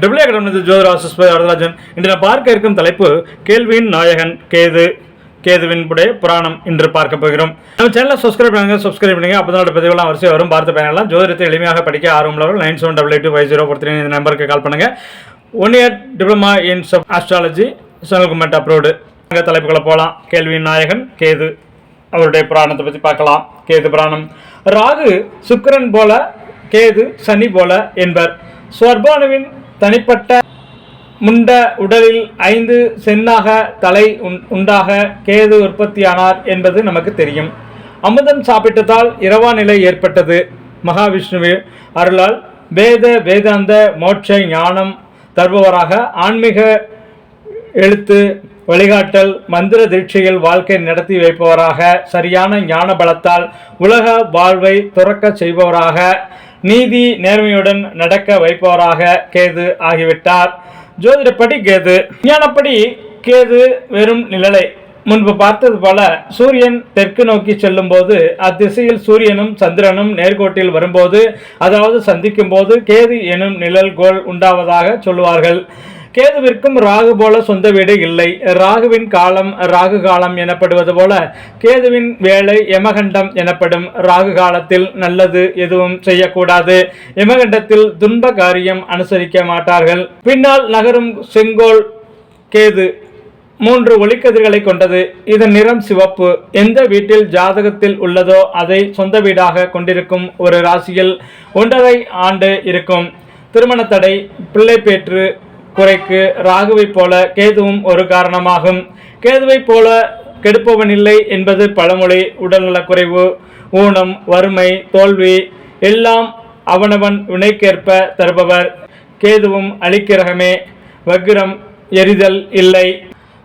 W academy ஜோதிராசஸ் Varadarajan. இன்று நான் பார்க்க இருக்கும் தலைப்பு கேள்வியின் நாயகன் கேது. கேதுவின் உடைய புராணம் இன்று பார்க்க போகிறோம். நம்ம சேனலை சப்ஸ்கிரைப் பண்ணுங்க சப்ஸ்கிரைப் பண்ணுங்க. அப்போ தான் பதிவுலாம் வரிசையாக வரும். பார்த்து பயனெல்லாம் ஜோதிடத்தை எளிமையாக படிக்க ஆர்வமுள்ளவர்கள் nine seven double eight two five zero four three இந்த நம்பருக்கு கால் பண்ணுங்க. One year diploma in sub astrology government abroad அங்கே தலைப்புகளை போகலாம் கேள்வியின் நாயகன் கேது. அவருடைய புராணத்தை பற்றி பார்க்கலாம். கேது புராணம். ராகு சுக்கரன் போல கேது சனி போல என்பர். ஸ்வர்பானுவின் தனிப்பட்ட முண்ட உடலில் ஐந்து சென்னாக தலை உண்- உண்டாக கேது உற்பத்தியானார் என்பது நமக்கு தெரியும். அமுதம் சாப்பிட்டதால் இரவா நிலை ஏற்பட்டது. மகாவிஷ்ணுவே அருளால் வேத வேதாந்த மோட்ச ஞானம் தருபவராக ஆன்மீக எழுத்து வழிகாட்டல் மந்திர தீட்சையில் வாழ்க்கை நடத்தி வைப்பவராக சரியான ஞான பலத்தால் உலக வாழ்வை துறக்க செய்பவராக நீதி நேர்மையுடன் நடக்க வைப்பவராக கேது ஆகிவிட்டார். ஜோதிடப்படி கேது ஞானப்படி கேது வெறும் நிழலை. முன்பு பார்த்தது போல சூரியன் தெற்கு நோக்கி செல்லும் போது அத்திசையில் சூரியனும் சந்திரனும் நேர்கோட்டில் வரும்போது அதாவது சந்திக்கும் போது கேது எனும் நிழல் கோல் உண்டாவதாக சொல்லுவார்கள். கேதுவிற்கும் ராகு போல சொந்த வீடு இல்லை. ராகுவின் காலம் ராகு காலம் எனப்படுவது போல கேதுவின் வேலை யமகண்டம் எனப்படும். ராகு காலத்தில் நல்லது எதுவும் செய்யக்கூடாது. யமகண்டத்தில் துன்ப காரியம் அனுசரிக்க மாட்டார்கள். பின்னால் நகரும் செங்கோல் கேது மூன்று ஒளிக்கதிர்களை கொண்டது. இதன் நிறம் சிவப்பு. எந்த வீட்டில் ஜாதகத்தில் உள்ளதோ அதை சொந்த வீடாக கொண்டிருக்கும் ஒரு ராசியில் ஒன்றரை ஆண்டு இருக்கும். திருமண தடை பிள்ளை பேற்று குறைக்கு ராகுவைப் போல கேதுவும் ஒரு காரணமாகும். கேதுவைப் போல கெடுப்பவன் இல்லை என்பது பழமொழி. உடல்நலக்குறைவு ஊனம் வறுமை தோல்வி எல்லாம் அவனவன் வினைக்கேற்ப தருபவர். கேதுவும் அழிக்கிரகமே வக்கிரம் எரிதல் இல்லை.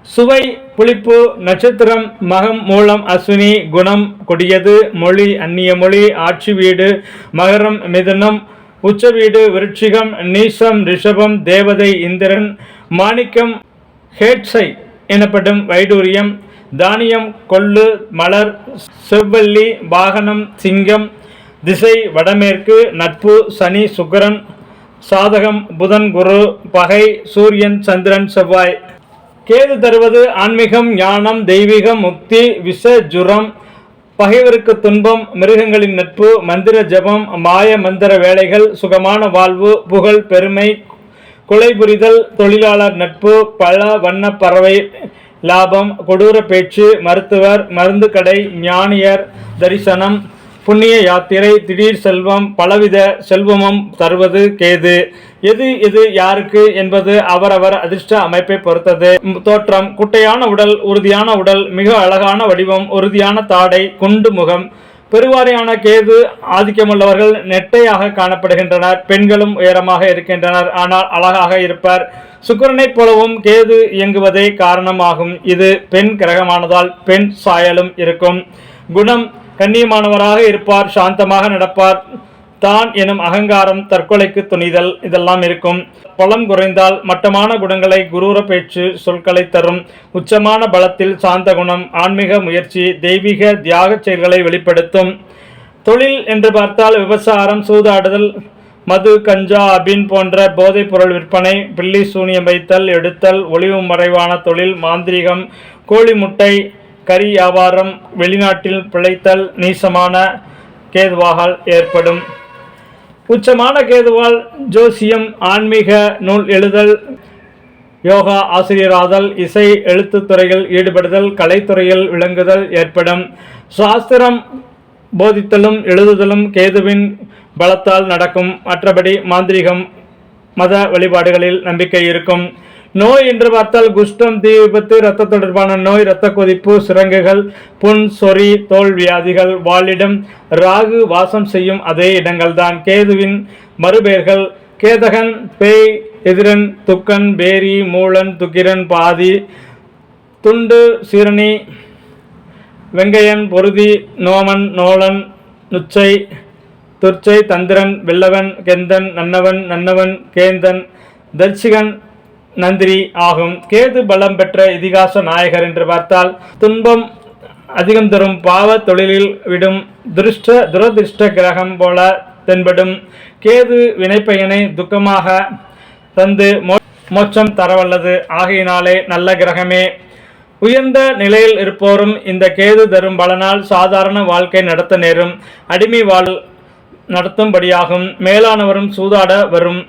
சுவை புளிப்பு நட்சத்திரம் மகம் மூலம் அஸ்வினி குணம் கொடியது மொழி அந்நிய மொழி ஆட்சி வீடு மகரம் மிதுனம் உச்ச வீடு விருட்சிகம் நீசம் ரிஷபம் தேவதை இந்திரன் மாணிக்கம் ஹேட்சை எனப்படும் வைடூரியம் தானியம் கொள்ளு மலர் செவ்வல்லி வாகனம் சிங்கம் திசை வடமேற்கு நட்பு சனி சுக்கரன் சாதகம் புதன் குரு பகை சூரியன் சந்திரன் செவ்வாய். கேது தருவது ஆன்மீகம் ஞானம் தெய்வீகம் முக்தி விஷ ஜுரம் பகைவருக்கு துன்பம் மிருகங்களின் நட்பு மந்திர ஜபம் மாய மந்திர வேலைகள் சுகமான வாழ்வு புகழ் பெருமை கொலை புரிதல் தொழிலாளர் நட்பு பல வண்ண பறவை லாபம் கொடூர பேச்சு மருத்துவர் மருந்து கடை ஞானியர் தரிசனம் புண்ணிய யாத்திரை திடீர் செல்வம் பலவித செல்வமும் தருவது கேது. எது எது யாருக்கு என்பது அவரவர் அதிர்ஷ்ட அமைப்பை பொறுத்தது. தோற்றம் குட்டையான உடல் உறுதியான உடல் மிக அழகான வடிவம் உறுதியான தாடை குண்டு முகம். பெருவாரியான கேது ஆதிக்கமுள்ளவர்கள் நெட்டையாக காணப்படுகின்றனர். பெண்களும் உயரமாக இருக்கின்றனர் ஆனால் அழகாக இருப்பர். சுக்கிரனைப் போலவும் கேது இயங்குவதே காரணமாகும். இது பெண் கிரகமானதால் பெண் சாயலும் இருக்கும். குணம் கண்ணியமானவராக இருப்பார் சாந்தமாக நடப்பார். தான் எனும் அகங்காரம் தற்கொலைக்கு துணிதல் இதெல்லாம் இருக்கும். பலம் குறைந்தால் மட்டமான குணங்களை குரூர பேச்சு சொற்களை தரும். உச்சமான பலத்தில் சாந்த குணம் ஆன்மீக முயற்சி தெய்வீக தியாக செயல்களை வெளிப்படுத்தும். தொழில் என்று பார்த்தால் விவசாரம் சூதாடுதல் மது கஞ்சா அபின் போன்ற போதைப் பொருள் விற்பனை பில்லி சூனியம் வைத்தல் எடுத்தல் ஒளிவு மறைவான தொழில் மாந்திரீகம் கோழி முட்டை கறி வியாபாரம் வெளிநாட்டில் பிழைத்தல் நீசமான கேதுவாகால் ஏற்படும். உச்சமான கேதுவால் ஜோசியம் ஆன்மீக நூல் எழுதல் யோகா ஆசிரியராதல் இசை எழுத்துத் துறையில் ஈடுபடுதல் கலைத்துறையில் விளங்குதல் ஏற்படும். சாஸ்திரம் போதித்தலும் எழுதுதலும் கேதுவின் பலத்தால் நடக்கும். மற்றபடி மாந்திரிகம் மத வழிபாடுகளில் நம்பிக்கை இருக்கும். நோய் என்று பார்த்தால் குஷ்டம் தீ விபத்து இரத்த தொடர்பான நோய் இரத்த கொதிப்பு சிரங்குகள் புண் சொறி தோல் வியாதிகள் வாலிடம் ராகு வாசம் செய்யும் அதே இடங்கள்தான். கேதுவின் மறுபெயர்கள் கேதகன் பேய் எதிரன் துக்கன் பேரி மூலன் துக்கிரன் பாதி துண்டு சீரணி வெங்கையன் பொருதி நோமன் நோலன் நுச்சை துர்ச்சை தந்திரன் வெள்ளவன் கெந்தன் நன்னவன் நன்னவன் கேந்தன் தர்சிகன் நந்திரி ஆகும். கேது பலம் பெற்ற இதிகாச நாயகர் என்று பார்த்தால் துன்பம் அதிகம் தரும் பாவ தொழிலில் விடும் துருஷ்ட துரதிருஷ்ட கிரகம் போல தென்படும். கேது வினைப்பயனை துக்கமாக தந்து மோ- மோட்சம் தரவல்லது. ஆகையினாலே நல்ல கிரகமே. உயர்ந்த நிலையில் இருப்போரும் இந்த கேது தரும் பலனால் சாதாரண வாழ்க்கை நடத்த நேரும். அடிமை வாழ் நடத்தும்படியாகும். மேலானவரும் சூதாட வரும்.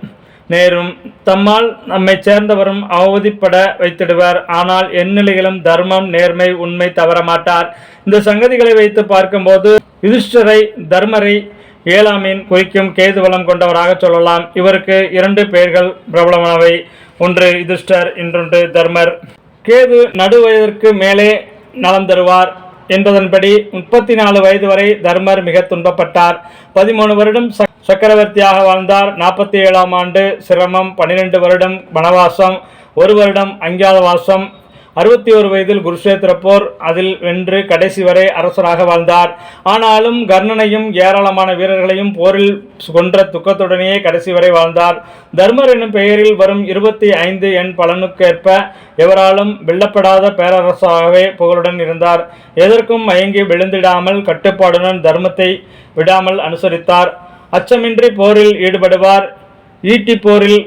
நேரும் தம்மால் நம்மை சேர்ந்தவரும் அவதிப்பட வைத்திடுவார். ஆனால் எந்நிலையிலும் தர்மம் நேர்மை உண்மை தவற மாட்டார். இந்த சங்கதிகளை வைத்து பார்க்கும்போது யுதிஷ்டரை தர்மரை ஏழாமின் குறிக்கும் கேது வளம் கொண்டவராக சொல்லலாம். இவருக்கு இரண்டு பெயர்கள் பிரபலமானவை. ஒன்று யுதிஷ்டர் இன்னொன்று தர்மர். கேது நடுவயதிற்கு மேலே நலம் தருவார் என்பதன்படி முப்பத்தி நாலு வயது வரை தர்மர் மிக துன்பப்பட்டார். பதிமூணு வருடம் சக்கரவர்த்தியாக வாழ்ந்தார். நாற்பத்தி ஏழாம் ஆண்டு சிரமம் பன்னிரெண்டு வருடம் வனவாசம் ஒரு வருடம் அஞ்ஞாதவாசம் அறுபத்தி ஒரு வயதில் குருஷேத்திர போர் அதில் வென்று கடைசி வரை அரசராக வாழ்ந்தார். ஆனாலும் கர்ணனையும் ஏராளமான வீரர்களையும் போரில் கொன்ற துக்கத்துடனேயே கடைசி வரை வாழ்ந்தார். தர்மர் என்னும் பெயரில் வரும் இருபத்தி ஐந்து எண் பலனுக்கேற்ப எவராலும் வெல்லப்படாத பேரரசாகவே புகழுடன் இருந்தார். எதற்கும் மயங்கி விழுந்திடாமல் கட்டுப்பாடுடன் தர்மத்தை விடாமல் அனுசரித்தார். அச்சமின்றி போரில் ஈடுபடுவார். ஈட்டி போரில்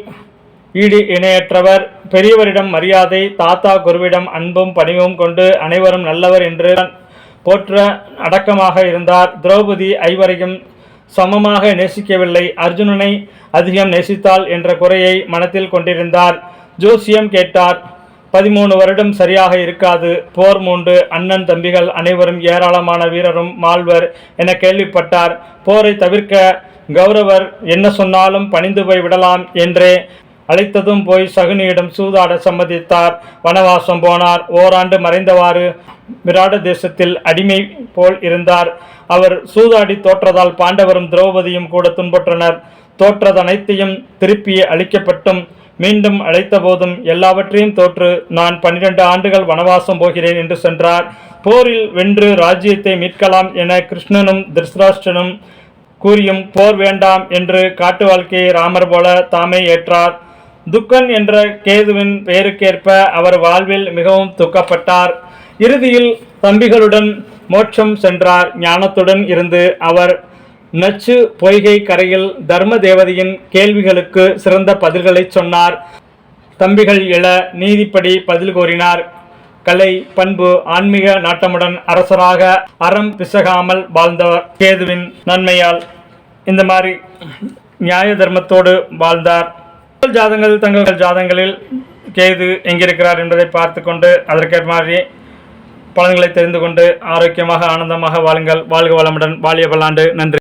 ஈடு இணையற்றவர். பெரியவரிடம் மரியாதை தாத்தா குருவிடம் அன்பும் பணிவும் கொண்டு அனைவரும் நல்லவர் என்று போற்ற அடக்கமாக இருந்தார். திரௌபதி ஐவரையும் சமமாக நேசிக்கவில்லை. அர்ஜுனனை அதிகம் நேசித்தாள் என்ற குறையை மனத்தில் கொண்டிருந்தார். ஜோசியம் கேட்டார் பதிமூணு வருடம் சரியாக இருக்காது. போர் மூண்டு அண்ணன் தம்பிகள் அனைவரும் ஏராளமான வீரரும் மாழ்வர் என கேள்விப்பட்டார். போரை தவிர்க்க கௌரவர் என்ன சொன்னாலும் பணிந்து போய் விடலாம் என்றே அழைத்ததும் போய் சகுனியிடம் சூதாட சம்மதித்தார். வனவாசம் போனார். ஓராண்டு மறைந்தவாறு விராட தேசத்தில் அடிமை போல் இருந்தார். அவர் சூதாடி தோற்றதால் பாண்டவரும் திரௌபதியும் கூட துன்புற்றனர். தோற்றதனைத்தையும் திருப்பி அளிக்கப்பட்டும் மீண்டும் அழைத்த போதும் எல்லாவற்றையும் தோற்று நான் பன்னிரண்டு ஆண்டுகள் வனவாசம் போகிறேன் என்று சென்றார். போரில் வென்று ராஜ்யத்தை மீட்கலாம் என கிருஷ்ணனும் திருஷ்ராஷ்டனும் கூறியும் போர் வேண்டாம் என்று காட்டு வாழ்க்கையை ராமர் போல தாமே ஏற்றார். துக்கன் என்ற கேதுவின் பெயருக்கேற்ப அவர் வாழ்வில் மிகவும் துக்கப்பட்டார். இறுதியில் தம்பிகளுடன் மோட்சம் சென்றார். ஞானத்துடன் இருந்து அவர் நச்சு பொய்கை கரையில் தர்ம தேவதையின் கேள்விகளுக்கு சிறந்த பதில்களை சொன்னார். தம்பிகள் இள நீதிப்படி பதில் கூறினார். கலை பண்பு ஆன்மீக நாட்டமுடன் அரசராக அறம் பிசகாமல் வாழ்ந்தவர் கேதுவின் நன்மையால் இந்த மாதிரி நியாய தர்மத்தோடு வாழ்ந்தார். ஜாதங்கள் தங்கள் ஜாதங்களில் கேது எங்கிருக்கிறார் என்பதை பார்த்து கொண்டு அதற்கேற்ற மாதிரி பலன்களை தெரிந்து கொண்டு ஆரோக்கியமாக ஆனந்தமாக வாழுங்கள். வாழ்க வளமுடன். வாழிய பல்லாண்டு நன்றி.